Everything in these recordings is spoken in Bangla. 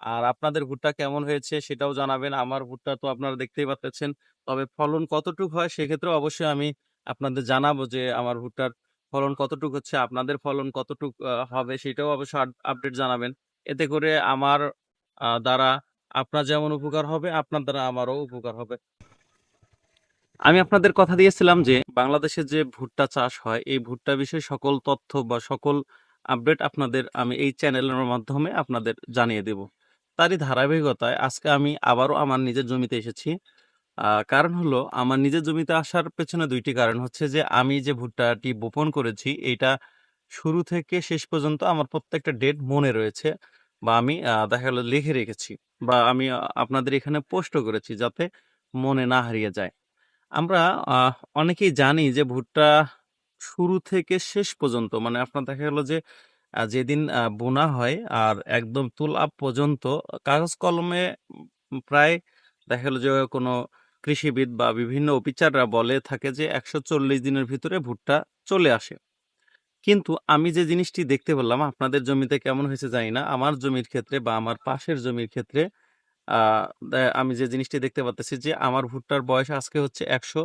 আর আপনাদের ভুট্টা কেমন হয়েছে সেটাও জানাবেন। আমার ভুট্টা তো আপনারা দেখতেই পারতেছেন। তবে ফলন কতটুক হয় সেক্ষেত্রেও অবশ্যই আমি আপনাদের জানাব যে আমার ভুট্টার ফলন কতটুক হচ্ছে, আপনাদের ফলন কতটুক হবে সেটাও অবশ্যই আপডেট জানাবেন। এতে করে আমার দ্বারা আপনার যেমন উপকার হবে, আপনার দ্বারা আমারও উপকার হবে। আমি আপনাদের কথা দিয়েছিলাম যে বাংলাদেশে যে ভুট্টা চাষ হয়, এই ভুট্টা বিষয়ে সকল তথ্য বা সকল আপডেট আপনাদের আমি এই চ্যানেলের মাধ্যমে আপনাদের জানিয়ে দেব। তারই ধারাবাহিকতায় আজকে আমি আবারও আমার নিজের জমিতে এসেছি। কারণ হলো আমার নিজের জমিতে আসার পেছনে দুইটি কারণ হচ্ছে যে, আমি যে ভুট্টাটি বপন করেছি, এইটা শুরু থেকে শেষ পর্যন্ত আমার প্রত্যেকটা ডেট মনে রয়েছে বা আমি দেখা গেল লিখে রেখেছি বা আমি আপনাদের এখানে পোস্টও করেছি যাতে মনে না হারিয়ে যায়। আমরা অনেকেই জানি যে ভুট্টা শুরু থেকে শেষ পর্যন্ত মানে আপনার দেখা গেল যে যেদিন বোনা হয় আর একদম তোলা পর্যন্ত কাগজ কলমে প্রায় দেখা গেল যে কোনো কৃষিবিদ বা বিভিন্ন অফিসাররা বলে থাকে যে ১৪০ দিনের ভিতরে ভুট্টা চলে আসে। কিন্তু আমি যে জিনিসটি দেখতে পেলাম, আপনাদের জমিতে কেমন হয়েছে জানি না। আমার জমির ক্ষেত্রে বা আমার পাশের জমির ক্ষেত্রে আমি যে জিনিসটি দেখতে পারতেছি যে আমার ভুট্টার বয়স আজকে হচ্ছে একশো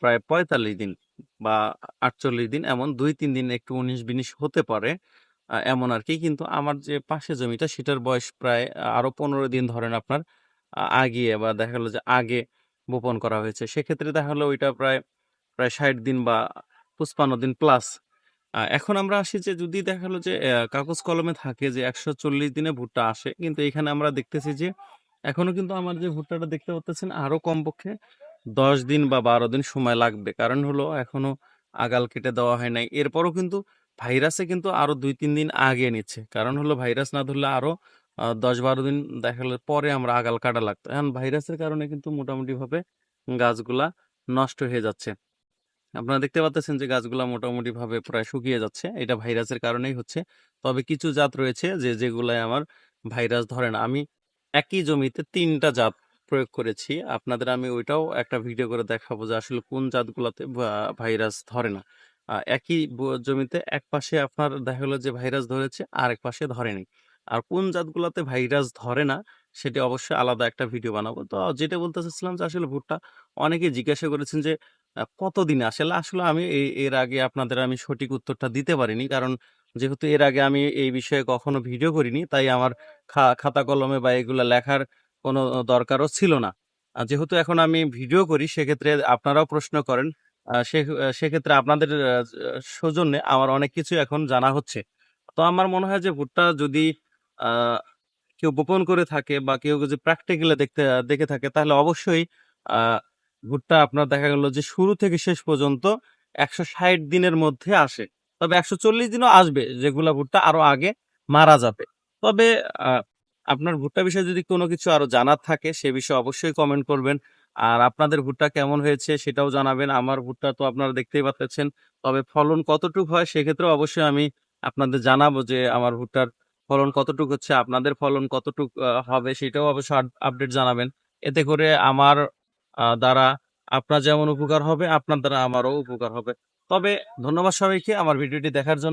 প্রায় ৪৫ দিন বা ৪৮ দিন এমন ২-৩ দিন একটু ১৯-২০ হতে পারে। এমন আরকি। কিন্তু আমার যে পাশে জমিটা সেটার বয়স প্রায় আরও ১৫ দিন ধরেন আপনার আগিয়ে বা দেখা গেল যে আগে বপন করা হয়েছে। সেক্ষেত্রে দেখা হলো ওইটা প্রায়, প্রায় ৬০ দিন বা ৫৫ দিন প্লাস। এখন আমরা আসি যে যদি দেখা গেল যে কাগজ কলমে থাকে যে ১৪০ দিনে ভুট্টা আসে। কিন্তু এখানে আমরা দেখতেছি যে এখনও কিন্তু আমার যে ভুট্টাটা দেখতে পারতেছেন আরও কমপক্ষে ১০ দিন বা ১২ দিন সময় লাগবে। কারণ হলো এখনও আগাল কেটে দেওয়া হয় নাই। এরপরও কিন্তু ভাইরাসে কিন্তু আরও ২-৩ দিন আগে নিচ্ছে। কারণ হলো ভাইরাস না ধরলে আরও দশ ১০-১২ দিন দেখা গেল পরে আমরা আগাল কাটা লাগতো। এখন ভাইরাসের কারণে কিন্তু মোটামুটিভাবে গাছগুলা নষ্ট হয়ে যাচ্ছে। আপনারা দেখতে পাচ্ছেন যে গাছগুলা মোটামুটিভাবে প্রায় শুকিয়ে যাচ্ছে। এটা ভাইরাসের কারণেই হচ্ছে। তবে কিছু জাত রয়েছে যে যেগুলায় আমার ভাইরাস ধরে না। আমি একই জমিতে তিনটা জাত প্রয়োগ করেছি। আপনাদের আমি ওইটাও একটা ভিডিও করে দেখাবো যে আসলে কোন জাতগুলাতে ভাইরাস ধরে না। একই জমিতে এক পাশে আপনার দেখা গেল যে ভাইরাস ধরেছে, আরেক পাশে ধরেনি। আর কোন জাতগুলাতে ভাইরাস ধরে না সেটি অবশ্যই আলাদা একটা ভিডিও বানাবো। তো যেটা বলতে চাচ্ছিলাম যে আসলে ভুট্টা অনেকে জিজ্ঞাসা করেছেন যে কতদিনে আসে? আসলে আমি এর আগে আপনাদের আমি সঠিক উত্তরটা দিতে পারিনি। কারণ যেহেতু এর আগে আমি এই বিষয়ে কখনো ভিডিও করিনি তাই আমার খাতা কলমে বা এগুলো লেখার কোনো দরকারও ছিল না। যেহেতু এখন আমি ভিডিও করি, সেক্ষেত্রে আপনারাও প্রশ্ন করেন। সেক্ষেত্রে আপনাদের সৌজন্যে আমার অনেক কিছু এখন জানা হচ্ছে। তো আমার মনে হয় যে ভুট্টা যদি কেউ বপন করে থাকে বা কেউ যদি প্র্যাকটিক্যালি দেখতে, দেখে থাকে, তাহলে অবশ্যই ভুট্টা আপনার দেখা গেল যে শুরু থেকে শেষ পর্যন্ত ১৬০ দিনের মধ্যে আসে। তবে ১৪০ দিনও আসবে যেগুলা ভুট্টা আরও আগে মারা যাবে। তবে আপনার ভুট্টা বিষয়ে যদি কোনো কিছু আরও জানার থাকে সে বিষয়ে অবশ্যই কমেন্ট করবেন। আর আপনাদের ভুট্টা কেমন হয়েছে সেটাও জানাবেন। আমার ভুট্টা তো আপনারা দেখতেই পাচ্ছেন তবে ফলন কতটুকু হয় সেক্ষেত্রেও অবশ্যই আমি আপনাদের জানাব যে আমার ভুট্টার ফলন কতটুকু হচ্ছে, আপনাদের ফলন কতটুক হবে সেটাও অবশ্যই আপ আপডেট জানাবেন। এতে করে আমার দ্বারা আপনার যেমন উপকার হবে, আপনার দ্বারা আমারও উপকার হবে। তবে ধন্যবাদ সবাইকে আমার ভিডিওটি দেখার জন্য।